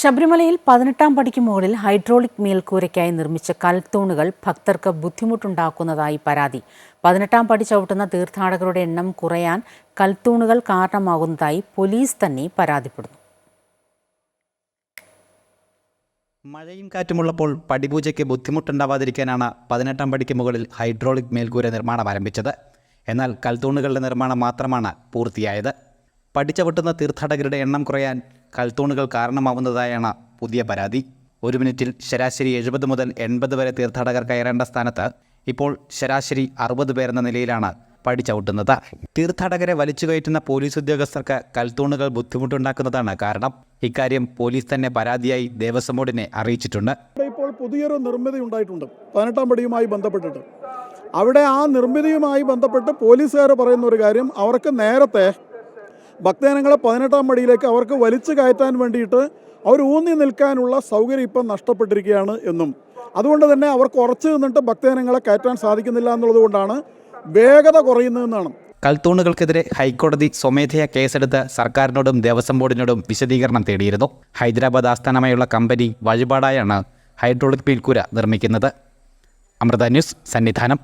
ശബരിമലയിൽ പതിനെട്ടാം പടിക്ക് മുകളിൽ ഹൈഡ്രോളിക് മേൽക്കൂരയ്ക്കായി നിർമ്മിച്ച കൽത്തൂണുകൾ ഭക്തർക്ക് ബുദ്ധിമുട്ടുണ്ടാക്കുന്നതായി പരാതി. പതിനെട്ടാം പടി ചവിട്ടുന്ന തീർത്ഥാടകരുടെ എണ്ണം കുറയാൻ കൽത്തൂണുകൾ കാരണമാകുന്നതായി പോലീസ് തന്നെ പരാതിപ്പെടുന്നു. മഴയും കാറ്റുമുള്ളപ്പോൾ പടിപൂജയ്ക്ക് ബുദ്ധിമുട്ടുണ്ടാവാതിരിക്കാനാണ് പതിനെട്ടാം പടിക്ക് മുകളിൽ ഹൈഡ്രോളിക് മേൽക്കൂര നിർമ്മാണം ആരംഭിച്ചത്. എന്നാൽ കൽത്തൂണുകളുടെ നിർമ്മാണം മാത്രമാണ് പൂർത്തിയായത്. പടിച്ചവിട്ടുന്ന തീർത്ഥാടകരുടെ എണ്ണം കുറയാൻ കൽത്തൂണുകൾ കാരണമാവുന്നതായാണ് പുതിയ പരാതി. ഒരു മിനിറ്റിൽ ശരാശരി എഴുപത് മുതൽ എൺപത് വരെ തീർത്ഥാടകർ കയറേണ്ട സ്ഥാനത്ത് ഇപ്പോൾ ശരാശരി അറുപത് പേരെന്ന നിലയിലാണ് പഠിച്ചവിട്ടുന്നത് തീർത്ഥാടകരെ വലിച്ചു കയറ്റുന്ന പോലീസ് ഉദ്യോഗസ്ഥർക്ക് കൽത്തൂണുകൾ ബുദ്ധിമുട്ടുണ്ടാക്കുന്നതാണ് കാരണം. ഇക്കാര്യം പോലീസ് തന്നെ പരാതിയായി ദേവസ്വം ബോർഡിനെ അറിയിച്ചിട്ടുണ്ട്. ഇപ്പോൾ പുതിയൊരു നിർമ്മിതി ഉണ്ടായിട്ടുണ്ട്. പതിനെട്ടാം പടിയുമായി ബന്ധപ്പെട്ടിട്ട്. അവിടെ ആ നിർമ്മിതിയുമായി ബന്ധപ്പെട്ട് പോലീസുകാർ പറയുന്ന ഒരു കാര്യം അവർക്ക് നേരത്തെ ഭക്തജനങ്ങളെ പതിനെട്ടാം മടിയിലേക്ക് അവർക്ക് വലിച്ചു കയറ്റാൻ വേണ്ടിയിട്ട് അവർ ഊന്നി നിൽക്കാനുള്ള സൗകര്യം ഇപ്പം നഷ്ടപ്പെട്ടിരിക്കുകയാണ് എന്നും. അതുകൊണ്ട് തന്നെ അവർക്ക് ഉറച്ചു നിന്നിട്ട് ഭക്തജനങ്ങളെ കയറ്റാൻ സാധിക്കുന്നില്ല എന്നുള്ളതുകൊണ്ടാണ് വേഗത കുറയുന്നതെന്നാണ് കൽത്തൂണുകൾക്കെതിരെ ഹൈക്കോടതി സ്വമേധയാ കേസെടുത്ത് സർക്കാരിനോടും ദേവസ്വം ബോർഡിനോടും വിശദീകരണം തേടിയിരുന്നു. ഹൈദരാബാദ് ആസ്ഥാനമായുള്ള കമ്പനി വഴിപാടായാണ് ഹൈഡ്രോളിക് പീൽക്കൂര നിർമ്മിക്കുന്നത്. അമൃത ന്യൂസ് സന്നിധാനം.